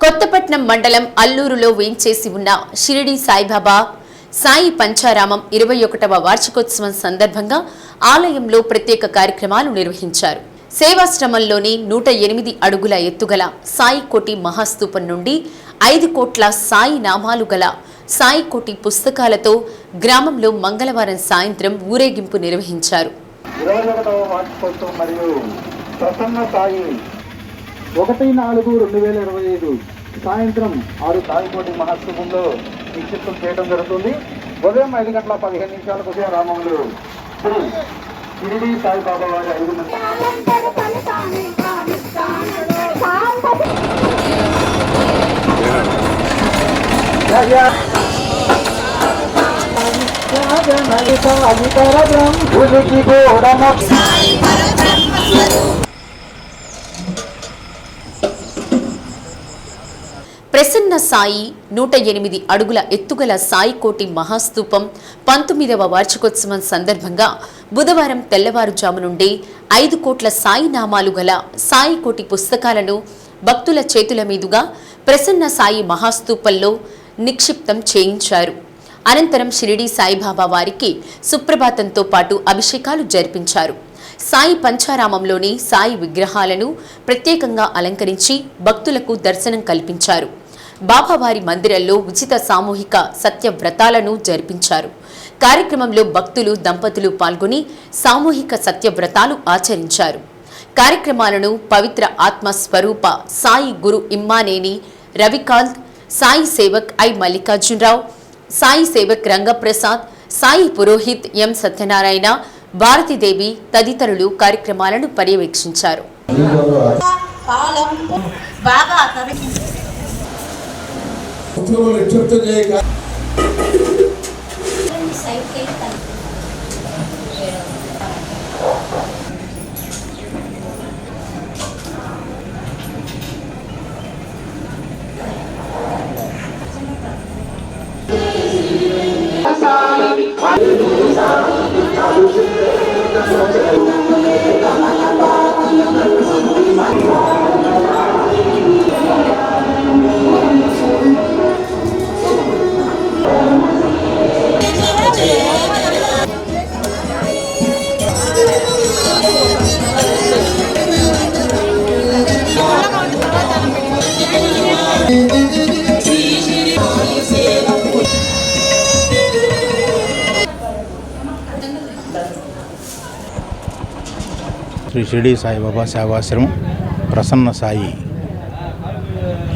కొత్తపట్నం మండలం అల్లూరులో వేంచేసి ఉన్న షిరిడి సాయిబాబా సాయి పంచారామం ఇరవై ఒకటవ వార్షికోత్సవం సందర్భంగా ఆలయంలో ప్రత్యేక కార్యక్రమాలు నిర్వహించారు. సేవాశ్రమంలోని నూట ఎనిమిది అడుగుల ఎత్తుగల సాయి కోటి మహాస్తూపం నుండి ఐదు కోట్ల సాయి నామాలు గల సాయి కోటి పుస్తకాలతో గ్రామంలో మంగళవారం సాయంత్రం ఊరేగింపు నిర్వహించారు. మరియు ప్రసన్న సాయి ఒకటి నాలుగు రెండు వేల ఇరవై ఐదు సాయంత్రం ఆరు సాయికోటి మహోత్సవంలో నిక్షిప్తం చేయడం జరుగుతుంది ఉదయం ఐదు గంటల పదిహేను నిమిషాలకు ఉదయం రామంలో శ్రీ షిరిడి సాయిబాబా వారి ఐదు మంది ప్రసన్న సాయి నూట ఎనిమిది అడుగుల ఎత్తుగల సాయికోటి మహాస్తూపం పంతొమ్మిదవ వార్షికోత్సవం సందర్భంగా బుధవారం తెల్లవారుజాము నుండి ఐదు కోట్ల సాయి నామాలు గల సాయి కోటి పుస్తకాలను భక్తుల చేతుల మీదుగా ప్రసన్న సాయి మహాస్తూపంలో నిక్షిప్తం చేయించారు. అనంతరం షిరిడి సాయిబాబా వారికి సుప్రభాతంతో పాటు అభిషేకాలు జరిపించారు. సాయి పంచారామంలోని సాయి విగ్రహాలను ప్రత్యేకంగా అలంకరించి భక్తులకు దర్శనం కల్పించారు. బాబావారి మందిరంలో ఉచిత సామూహిక సత్యవ్రతాలను జరిపించారు కార్యక్రమంలో భక్తులు దంపతులు పాల్గొని సామూహిక సత్యవ్రతాలు ఆచరించారు కార్యక్రమాలను పవిత్ర ఆత్మ స్వరూప సాయి గురు ఇమ్మానేని రవికాంత్ సాయి సేవక్ ఐ మల్లికార్జునరావు సాయి సేవక్ రంగప్రసాద్ సాయి పురోహిత్ ఎం సత్యనారాయణ భారతీదేవి తదితరులు కార్యక్రమాలను పర్యవేక్షించారు బాగా ఉద్యోగులు నిక్షిప్తం చేయక శ్రీ షిరిడి సాయిబాబా సేవాశ్రమం ప్రసన్న సాయి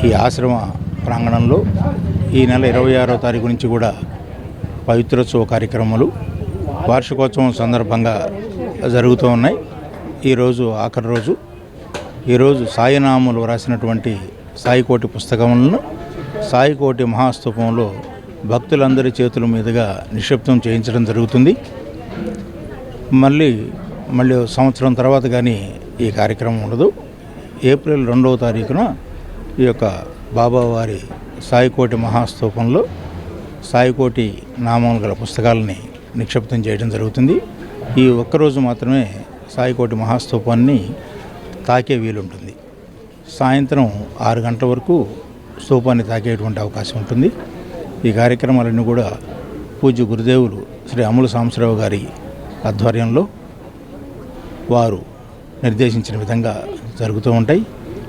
ఈ ఆశ్రమ ప్రాంగణంలో ఈ నెల ఇరవై ఆరో తారీఖు నుంచి కూడా పవిత్రోత్సవ కార్యక్రమాలు వార్షికోత్సవం సందర్భంగా జరుగుతూ ఉన్నాయి. ఈరోజు ఆఖరి రోజు ఈరోజు సాయినాములు రాసినటువంటి సాయికోటి పుస్తకములను సాయికోటి మహాస్తూపంలో భక్తులందరి చేతుల మీదుగా నిక్షిప్తం చేయించడం జరుగుతుంది. మళ్ళీ మళ్ళీ సంవత్సరం తర్వాత కానీ ఈ కార్యక్రమం ఉండదు. ఏప్రిల్ రెండవ తారీఖున ఈ యొక్క బాబావారి సాయికోటి మహాస్తూపంలో సాయికోటి నామములు గల పుస్తకాలని నిక్షిప్తం చేయడం జరుగుతుంది. ఈ ఒక్కరోజు మాత్రమే సాయికోటి మహాస్తూపాన్ని తాకే వీలుంటుంది. సాయంత్రం ఆరు గంటల వరకు స్తూపాన్ని తాకేటువంటి అవకాశం ఉంటుంది. ఈ కార్యక్రమాలన్నీ కూడా పూజ్య గురుదేవులు శ్రీ అమలు సాంబశ్రావు గారి ఆధ్వర్యంలో వారు నిర్దేశించిన విధంగా జరుగుతూ ఉంటాయి.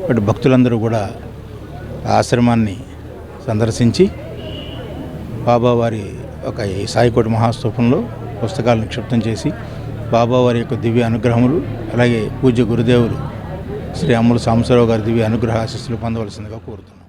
బట్ భక్తులందరూ కూడా ఆశ్రమాన్ని సందర్శించి బాబావారి ఒక సాయికోట సాయికోటి మహాస్తూపంలో పుస్తకాలు నిక్షిప్తం చేసి బాబావారి యొక్క దివ్య అనుగ్రహములు అలాగే పూజ్య గురుదేవులు శ్రీ అమ్ముల సాంబశివరావు గారి దివ్య అనుగ్రహ ఆశీస్సులు పొందవలసిందిగా కోరుతున్నాను